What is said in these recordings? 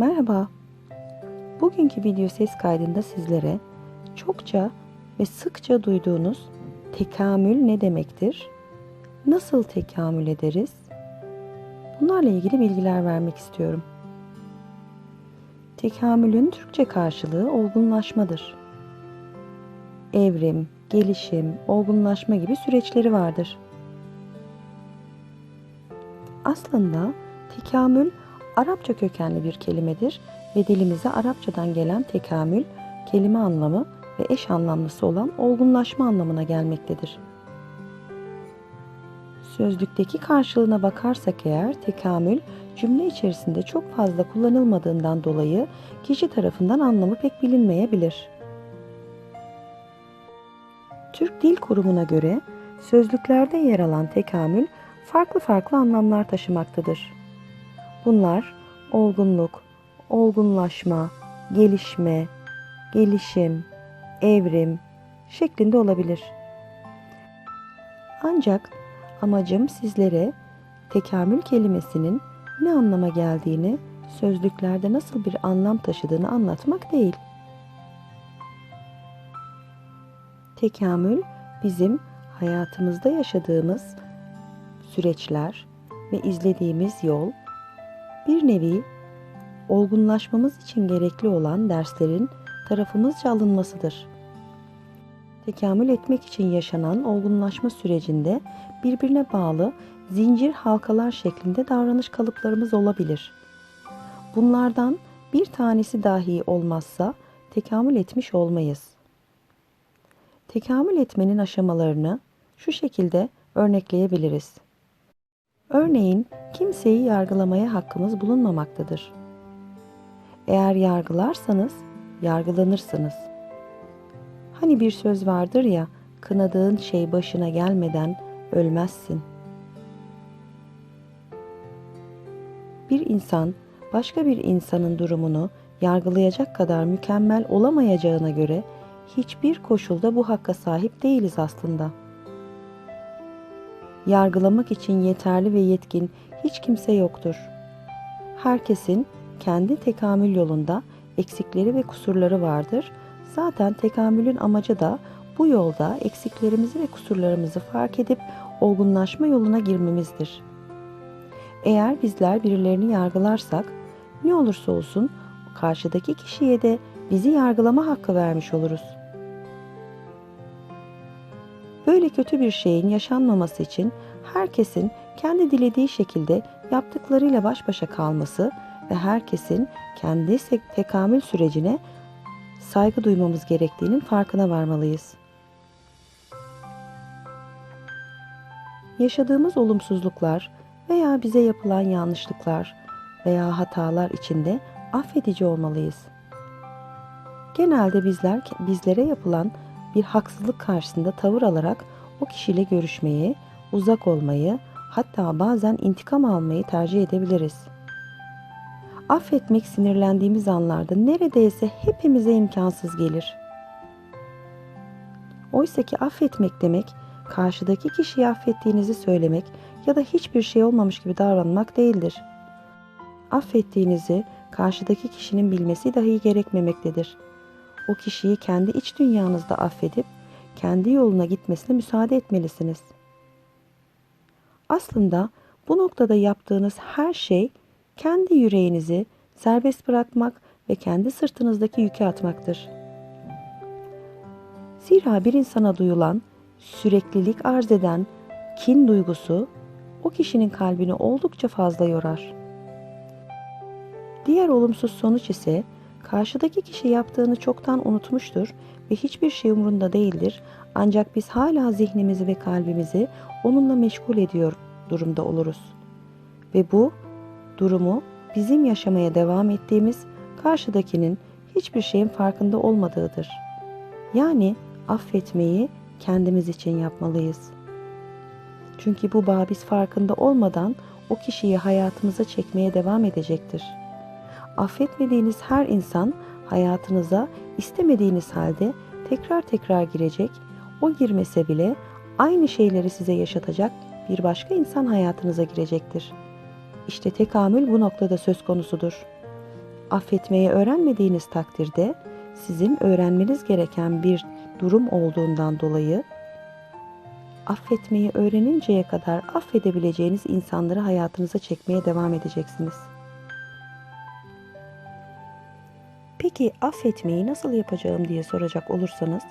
Merhaba. Bugünkü video ses kaydında sizlere çokça ve sıkça duyduğunuz tekamül ne demektir? Nasıl tekamül ederiz? Bunlarla ilgili bilgiler vermek istiyorum. Tekamülün Türkçe karşılığı olgunlaşmadır. Evrim, gelişim, olgunlaşma gibi süreçleri vardır. Aslında tekamül Arapça kökenli bir kelimedir ve dilimize Arapçadan gelen tekamül kelime anlamı ve eş anlamlısı olan olgunlaşma anlamına gelmektedir. Sözlükteki karşılığına bakarsak eğer tekamül cümle içerisinde çok fazla kullanılmadığından dolayı kişi tarafından anlamı pek bilinmeyebilir. Türk Dil Kurumu'na göre sözlüklerde yer alan tekamül farklı farklı anlamlar taşımaktadır. Bunlar olgunluk, olgunlaşma, gelişme, gelişim, evrim şeklinde olabilir. Ancak amacım sizlere tekamül kelimesinin ne anlama geldiğini, sözlüklerde nasıl bir anlam taşıdığını anlatmak değil. Tekamül bizim hayatımızda yaşadığımız süreçler ve izlediğimiz yol bir nevi olgunlaşmamız için gerekli olan derslerin tarafımızca alınmasıdır. Tekamül etmek için yaşanan olgunlaşma sürecinde birbirine bağlı zincir halkalar şeklinde davranış kalıplarımız olabilir. Bunlardan bir tanesi dahi olmazsa tekamül etmiş olmayız. Tekamül etmenin aşamalarını şu şekilde örnekleyebiliriz. Örneğin kimseyi yargılamaya hakkımız bulunmamaktadır. Eğer yargılarsanız yargılanırsınız. Hani bir söz vardır ya, kınadığın şey başına gelmeden ölmezsin. Bir insan başka bir insanın durumunu yargılayacak kadar mükemmel olamayacağına göre hiçbir koşulda bu hakka sahip değiliz aslında.'' yargılamak için yeterli ve yetkin hiç kimse yoktur. Herkesin kendi tekamül yolunda eksikleri ve kusurları vardır. Zaten tekamülün amacı da bu yolda eksiklerimizi ve kusurlarımızı fark edip olgunlaşma yoluna girmemizdir. Eğer bizler birilerini yargılarsak ne olursa olsun karşıdaki kişiye de bizi yargılama hakkı vermiş oluruz.'' Böyle kötü bir şeyin yaşanmaması için herkesin kendi dilediği şekilde yaptıklarıyla baş başa kalması ve herkesin kendi tekamül sürecine saygı duymamız gerektiğinin farkına varmalıyız. Yaşadığımız olumsuzluklar veya bize yapılan yanlışlıklar veya hatalar içinde affedici olmalıyız. Genelde bizler bizlere yapılan bir haksızlık karşısında tavır alarak o kişiyle görüşmeyi, uzak olmayı, hatta bazen intikam almayı tercih edebiliriz. Affetmek sinirlendiğimiz anlarda neredeyse hepimize imkansız gelir. Oysa ki affetmek demek, karşıdaki kişiyi affettiğinizi söylemek ya da hiçbir şey olmamış gibi davranmak değildir. Affettiğinizi karşıdaki kişinin bilmesi dahi gerekmemektedir.'' O kişiyi kendi iç dünyanızda affedip kendi yoluna gitmesine müsaade etmelisiniz. Aslında bu noktada yaptığınız her şey kendi yüreğinizi serbest bırakmak ve kendi sırtınızdaki yükü atmaktır. Zira bir insana duyulan, süreklilik arz eden kin duygusu o kişinin kalbini oldukça fazla yorar. Diğer olumsuz sonuç ise Karşıdaki kişi yaptığını çoktan unutmuştur ve hiçbir şey umurunda değildir. Ancak biz hala zihnimizi ve kalbimizi onunla meşgul ediyor durumda oluruz. Ve bu durumu bizim yaşamaya devam ettiğimiz karşıdakinin hiçbir şeyin farkında olmadığıdır. Yani affetmeyi kendimiz için yapmalıyız. Çünkü bu bağ biz farkında olmadan o kişiyi hayatımıza çekmeye devam edecektir.'' Affetmediğiniz her insan hayatınıza istemediğiniz halde tekrar tekrar girecek, o girmese bile aynı şeyleri size yaşatacak bir başka insan hayatınıza girecektir. İşte tekamül bu noktada söz konusudur. Affetmeyi öğrenmediğiniz takdirde sizin öğrenmeniz gereken bir durum olduğundan dolayı affetmeyi öğreninceye kadar affedebileceğiniz insanları hayatınıza çekmeye devam edeceksiniz. Peki affetmeyi nasıl yapacağım diye soracak olursanız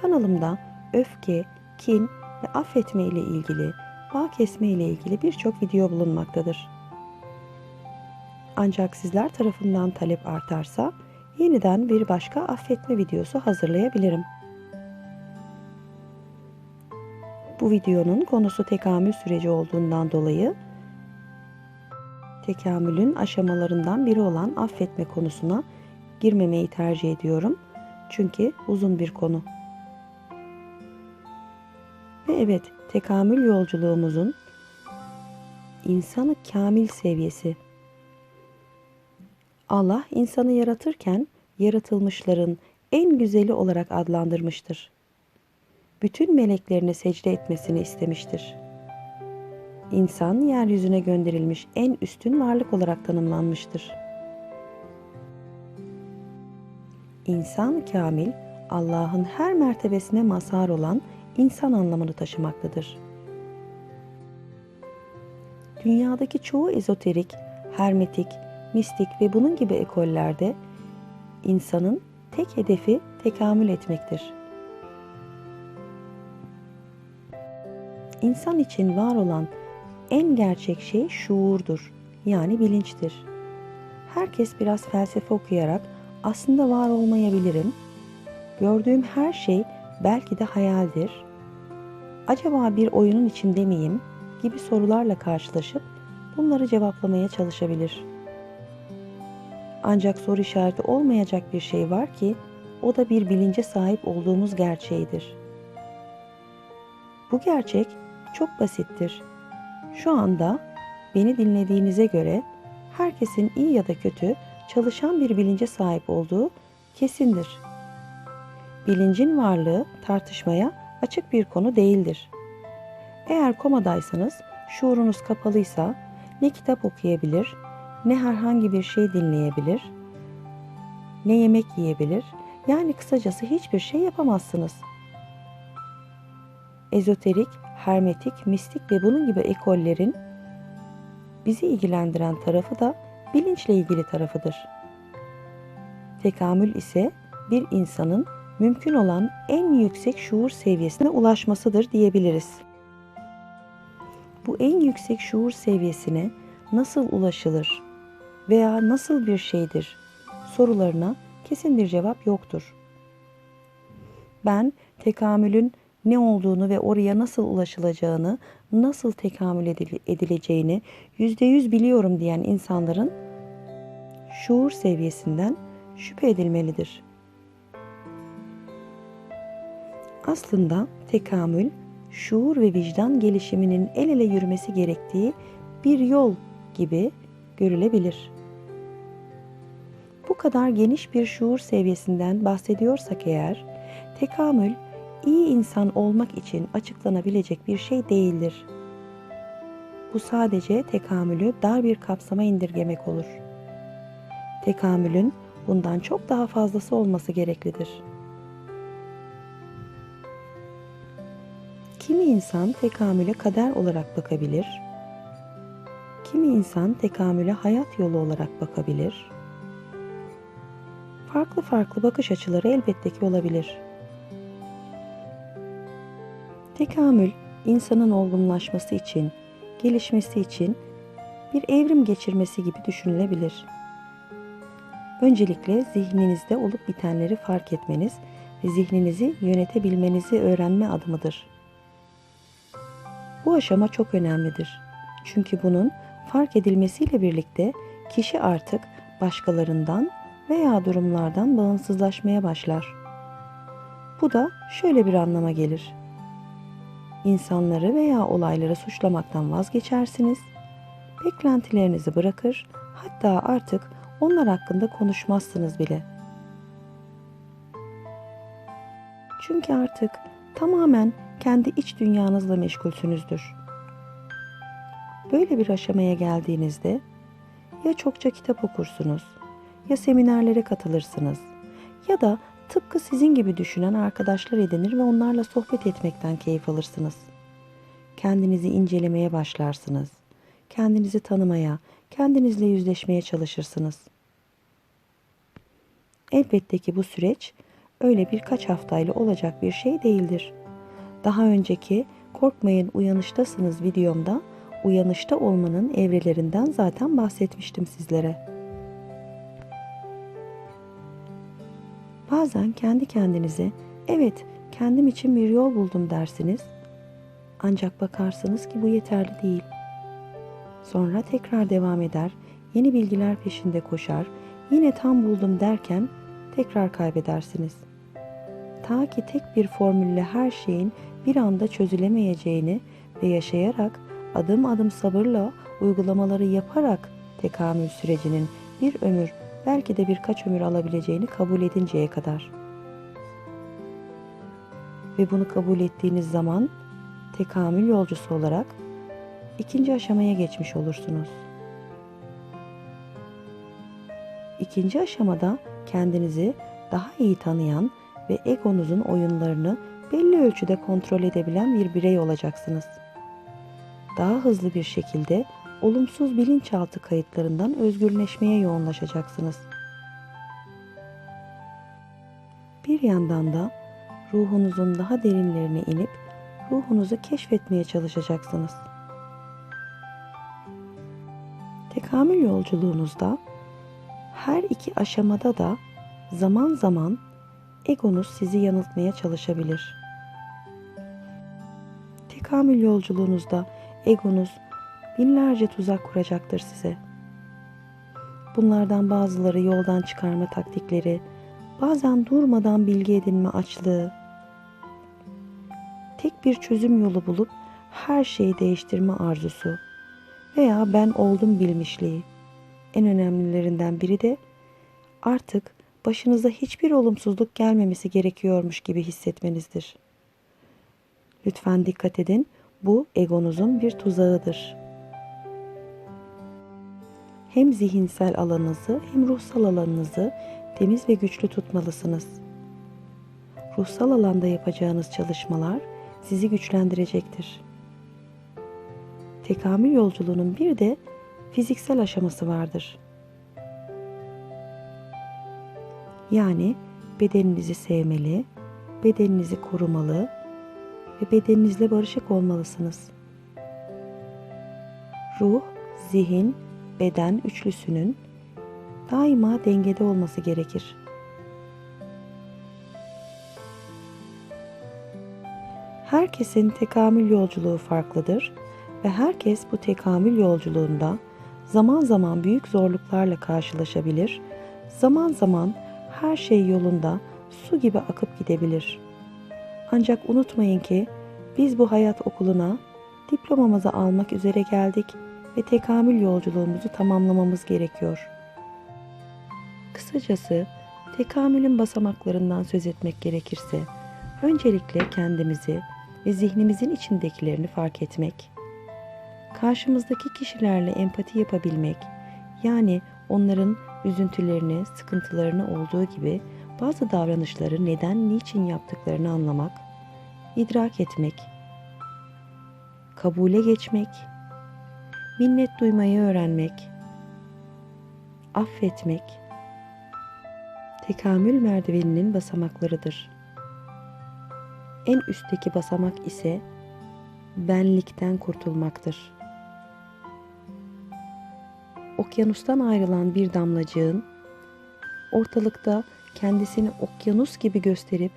kanalımda öfke, kin ve affetme ile ilgili, bağ kesme ile ilgili birçok video bulunmaktadır. Ancak sizler tarafından talep artarsa yeniden bir başka affetme videosu hazırlayabilirim. Bu videonun konusu tekamül süreci olduğundan dolayı tekamülün aşamalarından biri olan affetme konusuna girmemeyi tercih ediyorum. Çünkü uzun bir konu. Ve evet, tekamül yolculuğumuzun insanı kamil seviyesi. Allah insanı yaratırken yaratılmışların en güzeli olarak adlandırmıştır. Bütün meleklerine secde etmesini istemiştir. İnsan yeryüzüne gönderilmiş en üstün varlık olarak tanımlanmıştır. İnsan kamil, Allah'ın her mertebesine mazhar olan insan anlamını taşımaktadır. Dünyadaki çoğu ezoterik, hermetik, mistik ve bunun gibi ekollerde insanın tek hedefi tekamül etmektir. İnsan için var olan en gerçek şey şuurdur, yani bilinçtir. Herkes biraz felsefe okuyarak aslında var olmayabilirim. Gördüğüm her şey belki de hayaldir. Acaba bir oyunun içinde miyim gibi sorularla karşılaşıp bunları cevaplamaya çalışabilir. Ancak soru işareti olmayacak bir şey var ki o da bir bilince sahip olduğumuz gerçeğidir. Bu gerçek çok basittir. Şu anda beni dinlediğinize göre herkesin iyi ya da kötü çalışan bir bilince sahip olduğu kesindir. Bilincin varlığı tartışmaya açık bir konu değildir. Eğer komadaysanız, şuurunuz kapalıysa ne kitap okuyabilir, ne herhangi bir şey dinleyebilir, ne yemek yiyebilir, yani kısacası hiçbir şey yapamazsınız. Ezoterik, hermetik, mistik ve bunun gibi ekollerin bizi ilgilendiren tarafı da bilinçle ilgili tarafıdır. Tekamül ise bir insanın mümkün olan en yüksek şuur seviyesine ulaşmasıdır diyebiliriz. Bu en yüksek şuur seviyesine nasıl ulaşılır veya nasıl bir şeydir sorularına kesin bir cevap yoktur. Ben tekamülün ne olduğunu ve oraya nasıl ulaşılacağını, nasıl tekamül edileceğini yüzde yüz biliyorum diyen insanların şuur seviyesinden şüphe edilmelidir. Aslında tekamül, şuur ve vicdan gelişiminin el ele yürümesi gerektiği bir yol gibi görülebilir. Bu kadar geniş bir şuur seviyesinden bahsediyorsak eğer, tekamül iyi insan olmak için açıklanabilecek bir şey değildir. Bu sadece tekamülü dar bir kapsama indirgemek olur. Tekamülün bundan çok daha fazlası olması gereklidir. Kimi insan tekamüle kader olarak bakabilir. Kimi insan tekamüle hayat yolu olarak bakabilir. Farklı farklı bakış açıları elbette ki olabilir. Tekamül, insanın olgunlaşması için, gelişmesi için bir evrim geçirmesi gibi düşünülebilir. Öncelikle zihninizde olup bitenleri fark etmeniz ve zihninizi yönetebilmenizi öğrenme adımıdır. Bu aşama çok önemlidir. Çünkü bunun fark edilmesiyle birlikte kişi artık başkalarından veya durumlardan bağımsızlaşmaya başlar. Bu da şöyle bir anlama gelir insanları veya olayları suçlamaktan vazgeçersiniz, beklentilerinizi bırakır, hatta artık onlar hakkında konuşmazsınız bile. Çünkü artık tamamen kendi iç dünyanızla meşgulsünüzdür. Böyle bir aşamaya geldiğinizde ya çokça kitap okursunuz, ya seminerlere katılırsınız ya da tıpkı sizin gibi düşünen arkadaşlar edinir ve onlarla sohbet etmekten keyif alırsınız. Kendinizi incelemeye başlarsınız. Kendinizi tanımaya, kendinizle yüzleşmeye çalışırsınız. Elbette ki bu süreç öyle birkaç haftayla olacak bir şey değildir. Daha önceki Korkmayın Uyanıştasınız videomda uyanışta olmanın evrelerinden zaten bahsetmiştim sizlere. Bazen kendi kendinize evet kendim için bir yol buldum dersiniz. Ancak bakarsınız ki bu yeterli değil. Sonra tekrar devam eder, yeni bilgiler peşinde koşar, yine tam buldum derken tekrar kaybedersiniz. Ta ki tek bir formülle her şeyin bir anda çözülemeyeceğini ve yaşayarak adım adım sabırla uygulamaları yaparak tekamül sürecinin bir ömür belki de birkaç ömür alabileceğini kabul edinceye kadar. Ve bunu kabul ettiğiniz zaman tekamül yolcusu olarak ikinci aşamaya geçmiş olursunuz. İkinci aşamada kendinizi daha iyi tanıyan ve egonuzun oyunlarını belli ölçüde kontrol edebilen bir birey olacaksınız. Daha hızlı bir şekilde olumsuz bilinçaltı kayıtlarından özgürleşmeye yoğunlaşacaksınız. Bir yandan da ruhunuzun daha derinlerine inip ruhunuzu keşfetmeye çalışacaksınız. Tekamül yolculuğunuzda her iki aşamada da zaman zaman egonuz sizi yanıltmaya çalışabilir. Tekamül yolculuğunuzda egonuz binlerce tuzak kuracaktır size. Bunlardan bazıları yoldan çıkarma taktikleri, bazen durmadan bilgi edinme açlığı, tek bir çözüm yolu bulup her şeyi değiştirme arzusu veya ben oldum bilmişliği. En önemlilerinden biri de artık başınıza hiçbir olumsuzluk gelmemesi gerekiyormuş gibi hissetmenizdir. Lütfen dikkat edin, bu egonuzun bir tuzağıdır. Hem zihinsel alanınızı hem ruhsal alanınızı temiz ve güçlü tutmalısınız. Ruhsal alanda yapacağınız çalışmalar sizi güçlendirecektir. Tekamül yolculuğunun bir de fiziksel aşaması vardır. Yani bedeninizi sevmeli, bedeninizi korumalı ve bedeninizle barışık olmalısınız. Ruh, zihin, beden üçlüsünün daima dengede olması gerekir. Herkesin tekamül yolculuğu farklıdır ve herkes bu tekamül yolculuğunda zaman zaman büyük zorluklarla karşılaşabilir, zaman zaman her şey yolunda su gibi akıp gidebilir. Ancak unutmayın ki biz bu hayat okuluna diplomamızı almak üzere geldik ve tekamül yolculuğumuzu tamamlamamız gerekiyor. Kısacası tekamülün basamaklarından söz etmek gerekirse öncelikle kendimizi ve zihnimizin içindekilerini fark etmek, karşımızdaki kişilerle empati yapabilmek, yani onların üzüntülerini, sıkıntılarını olduğu gibi bazı davranışları neden, niçin yaptıklarını anlamak, idrak etmek, kabule geçmek, minnet duymayı öğrenmek, affetmek, tekamül merdiveninin basamaklarıdır. En üstteki basamak ise benlikten kurtulmaktır. Okyanustan ayrılan bir damlacığın ortalıkta kendisini okyanus gibi gösterip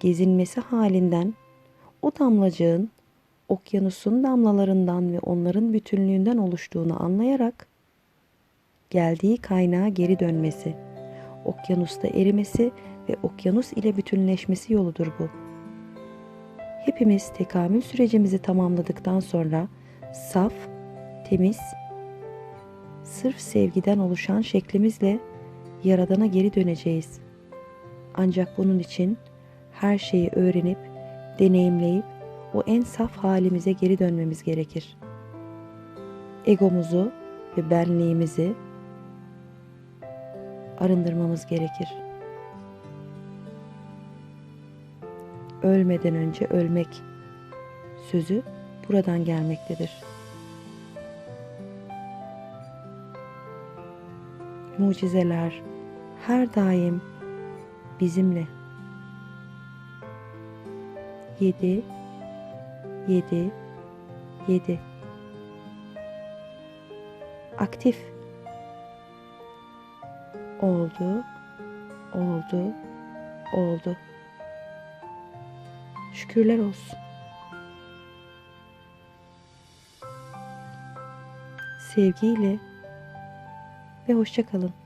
gezinmesi halinden o damlacığın okyanusun damlalarından ve onların bütünlüğünden oluştuğunu anlayarak geldiği kaynağa geri dönmesi, okyanusta erimesi ve okyanus ile bütünleşmesi yoludur bu. Hepimiz tekamül sürecimizi tamamladıktan sonra saf, temiz, sırf sevgiden oluşan şeklimizle Yaradan'a geri döneceğiz. Ancak bunun için her şeyi öğrenip deneyimleyip o en saf halimize geri dönmemiz gerekir. Egomuzu ve benliğimizi arındırmamız gerekir. Ölmeden önce ölmek sözü buradan gelmektedir. Mucizeler her daim bizimle. 7 7 7 Aktif. Oldu. Oldu. Oldu. Şükürler olsun. Sevgiyle ve hoşça kalın.